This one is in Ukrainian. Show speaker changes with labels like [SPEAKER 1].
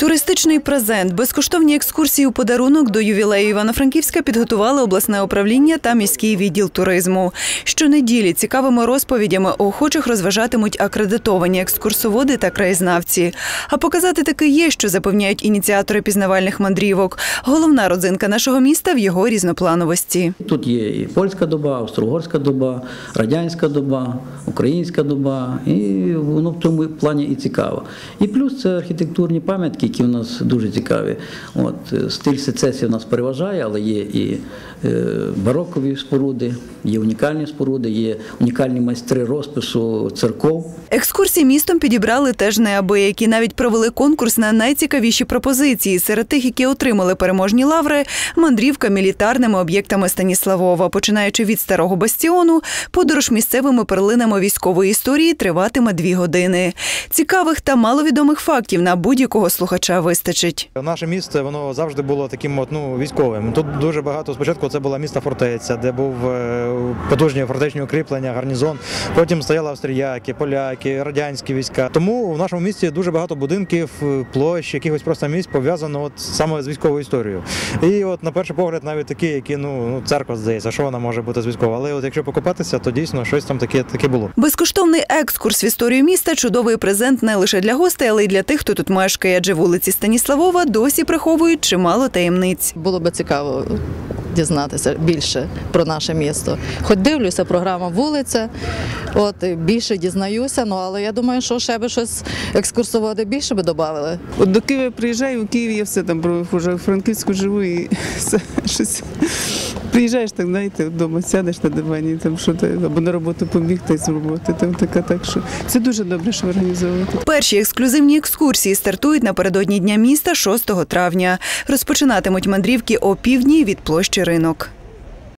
[SPEAKER 1] Туристичний презент, безкоштовні екскурсії у подарунок до ювілею Івано-Франківська підготували обласне управління та міський відділ туризму. Щонеділі цікавими розповідями охочих розважатимуть акредитовані екскурсоводи та краєзнавці. А показати таки є, що запевняють ініціатори пізнавальних мандрівок. Головна родзинка нашого міста в його різноплановості.
[SPEAKER 2] Тут є і польська доба, австро-угорська доба, радянська доба, українська доба, і воно в цьому плані і цікаво. І плюс це архітектурні пам'ятки, які у нас дуже цікаві. От е, стиль сецесії у нас переважає, але є і е, барокові споруди, є унікальні споруди, є унікальні майстри розпису церков.
[SPEAKER 1] Екскурсії містом підібрали теж неабиякі. Навіть провели конкурс на найцікавіші пропозиції. Серед тих, які отримали переможні лаври, мандрівка мілітарними об'єктами Станіславова. Починаючи від старого бастіону, подорож місцевими перлинами військової історії триватиме дві години. Цікавих та маловідомих фактів на будь-якого слухача вистачить.
[SPEAKER 3] Наше місто воно завжди було таким от, ну, військовим. Тут дуже багато спочатку це була міста фортеця, де був е, потужні фортечні укріплення, гарнізон. Потім стояли австріяки, поляки, радянські війська. Тому в нашому місті дуже багато будинків, е, площ, якихось просто місць пов'язано от саме з військовою історією. І от на перший погляд навіть такі, які ну, ну церква здається, що вона може бути з військовою. Але от якщо покопатися, то дійсно щось там таке, таке було.
[SPEAKER 1] Безкоштовний екскурс в історію міста чудовий презент не лише для гостей, але й для тих, хто тут мешкає. Адже вулиці Станіславова досі приховують чимало таємниць.
[SPEAKER 4] Було би цікаво дізнатися більше про наше місто. Хоч дивлюся, програма вулиця, от більше дізнаюся, ну але я думаю, що ще би щось екскурсоводи більше би додали.
[SPEAKER 5] От до Києва приїжджаю, у Києві я все там про- Франківську живу і все щось. Приїжджаєш так, знаєте, вдома сядеш на дивані, там що ти або на роботу побіг та й з роботи. Там така так, що це дуже добре, що організовувати.
[SPEAKER 1] Перші ексклюзивні екскурсії стартують напередодні Дня міста 6 травня. Розпочинатимуть мандрівки о півдні від площі ринок.